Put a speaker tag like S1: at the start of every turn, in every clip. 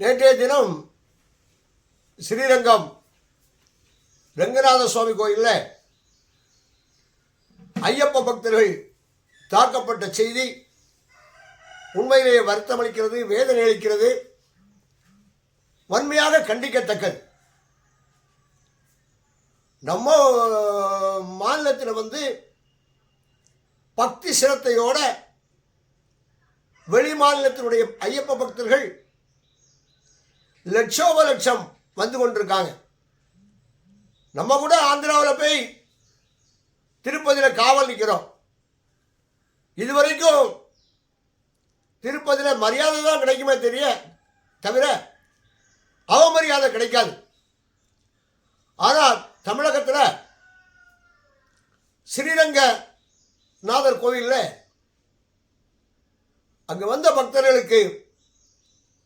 S1: நேற்றைய தினம் ஸ்ரீரங்கம் ரங்கநாத சுவாமி கோயிலில் ஐயப்ப பக்தர்கள் தாக்கப்பட்ட செய்தி உண்மையிலேயே வருத்தமளிக்கிறது வேதனை அளிக்கிறது வன்மையாக கண்டிக்கத்தக்கது. நம்ம மாநிலத்தில் வந்து பக்தி சிரத்தையோட வெளி மாநிலத்தினுடைய ஐயப்ப பக்தர்கள் லட்சோப லட்சம் வந்து கொண்டிருக்காங்க. நம்ம கூட ஆந்திராவில் போய் திருப்பதியில் காவல் நிற்கிறோம் இதுவரைக்கும் திருப்பதியில் மரியாதை தான் கிடைக்குமே தெரிய தவிர அவமரியாதை கிடைக்காது. ஆனால் தமிழகத்தில் ஸ்ரீரங்க நாதர் கோவிலில் அங்கே வந்த பக்தர்களுக்கு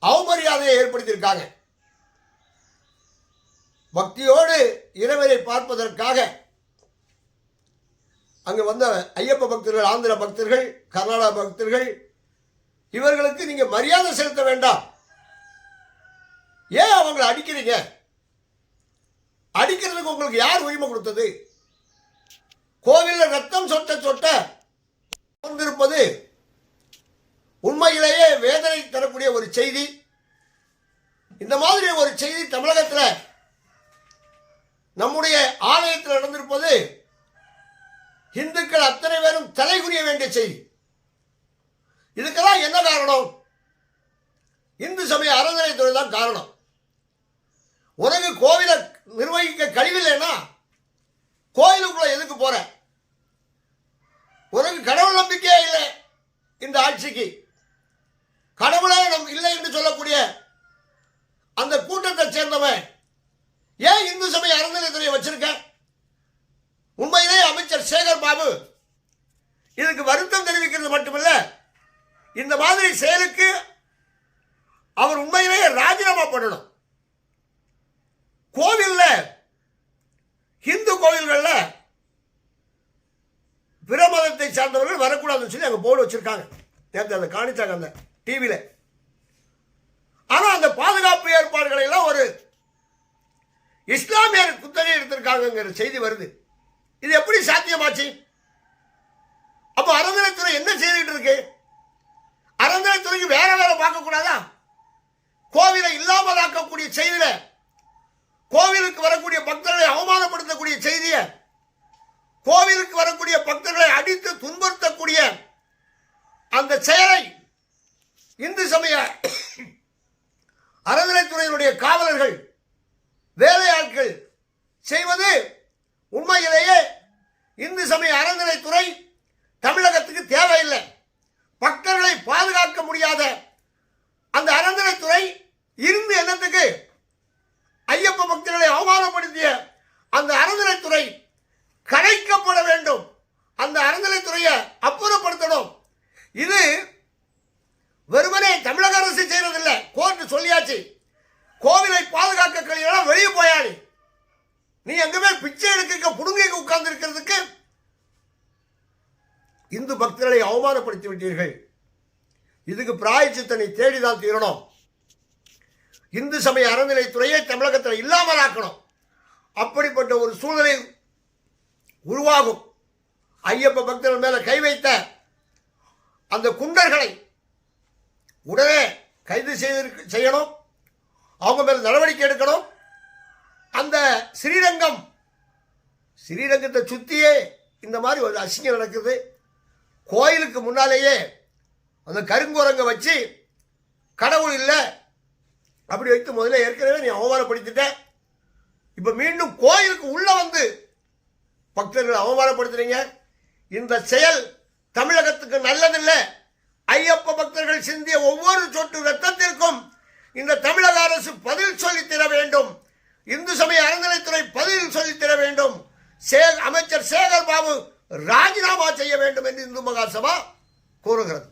S1: அவமரியாதையை ஏற்படுத்தியிருக்காங்க. பக்தியோடு இறைவனை பார்ப்பதற்காக அங்கே வந்த ஐயப்ப பக்தர்கள் ஆந்திர பக்தர்கள் கர்நாடக பக்தர்கள் இவர்களுக்கு நீங்க மரியாதை செலுத்த வேண்டாம். ஏன் அவங்களை அடிக்கிறீங்க? அடிக்கிறதுக்கு உங்களுக்கு யார் உரிமை கொடுத்தது? கோவிலில் ரத்தம் சொட்ட சொட்ட வந்திருப்பது உண்மையிலேயே வேதனை தரக்கூடிய செய்தி. இந்த மாதிரி ஒரு செய்தி தமிழகத்தில் நம்முடைய ஆலயத்தில் நடந்திருப்பது இந்துக்கள் அத்தனை பேரும் தலைகுனிய வேண்டிய செய்தி. இதுக்கெல்லாம் என்ன காரணம்? இந்து சமய அறநிலையத்துறை தான் காரணம். உனக்கு கோவிலை நிர்வகிக்க கழிவில்லைன்னா கோயிலுக்குள்ள எதுக்கு போற? உனக்கு கடவுள் நம்பிக்கையே இல்லை இந்த ஆட்சிக்கு. கடவுளே நம் இல்லை என்று சொல்லக்கூடிய அந்த கூட்டத்தை சேர்ந்தவன் ஏன் இந்து சமய அறநிலையத்துறையை வச்சிருக்க? உண்மையிலே அமைச்சர் சேகர் பாபு இதுக்கு வருத்தம் தெரிவிக்கிறது மட்டுமல்ல இந்த மாதிரி செயலுக்கு அவர் உண்மையிலேயே ராஜினாமா பண்ணணும். கோவில்ல இந்து கோவில்களில் பிற மதத்தை சார்ந்தவர்கள் வரக்கூடாதுன்னு சொல்லி அங்கே போர்டு வச்சிருக்காங்க. நேற்று அதை காணிச்சாங்க அந்த டிவியில் ஆனால் அந்த பாதுகாப்பு ஏற்பாடுகளை எல்லாம் ஒரு இஸ்லாமியர் குத்தகை எடுத்திருக்காங்கங்கிற செய்தி வருது. இது எப்படி சாத்தியமாச்சு? அப்போ அறநிலைத்துறை என்ன செய்ய இந்து சமய அறநிலைத்துறையினுடைய காவலர்கள் வேலையாட்கள் செய்வது உண்மையிலேயே இந்து சமய அறநிலைத்துறை தமிழகத்துக்கு தேவையில்லை. பக்தர்களை பாதுகாக்க முடியாத அந்த அறநிலைத்துறை இருந்து என்னத்துக்கு ஐயப்ப பக்தர்களை அவமானப்படுத்திய அந்த அறநிலைத்துறை கலைக்கப்பட வேண்டும். அந்த அறநிலைத்துறையை அப்புறப்படுத்தணும். இது வெறுமனே தமிழக அரசு செய்யறதில்லை கோர்ட் சொல்லியாச்சு கோவிலை பாதுகாக்க கையெல்லாம் வெளியே போயாடி நீ எங்கேயுமே பிச்சை எடுக்க புடுங்கைக்கு உட்கார்ந்து இருக்கிறதுக்கு இந்து பக்தர்களை அவமானப்படுத்தி விட்டீர்கள். இதுக்கு பிராயச்சித்தனை தேடிதான் தீரணும். இந்து சமய அறநிலைத்துறையை தமிழகத்தில் இல்லாமல் ஆக்கணும். அப்படிப்பட்ட ஒரு சூழ்நிலை உருவாகும். ஐயப்ப பக்தர்கள் மேல கை வைத்த அந்த குண்டர்களை உடனே கைது செய்து செய்யணும். அவங்க மேல நடவடிக்கை எடுக்கணும். அந்த ஸ்ரீரங்கம் ஸ்ரீரங்கத்தை சுத்தியே இந்த மாதிரி ஒரு அசிங்கம் நடக்குது. கோயிலுக்கு முன்னாலேயே அந்த கருங்குரங்க வச்சு கடவுள் இல்லை. அப்படி வைத்து முதல்ல ஏற்கனவே நீ அவமானப்படுத்திட்ட. இப்போ மீண்டும் கோயிலுக்கு உள்ளே வந்து பக்தர்களை அவமானப்படுத்துறீங்க. இந்த செயல் தமிழகத்துக்கு நல்லதில்லை. ஐயப்ப பக்தர்கள் சிந்திய ஒவ்வொரு சொட்டு ரத்தத்திற்கும் இந்த தமிழக அரசு பதில் சொல்லி தர வேண்டும். இந்து சமய அறநிலைத்துறை பதில் சொல்லி தர வேண்டும். சே அமைச்சர் சேகர் பாபு ராஜினாமா செய்ய வேண்டும் என்று இந்து மகாசபா கூறுகிறது.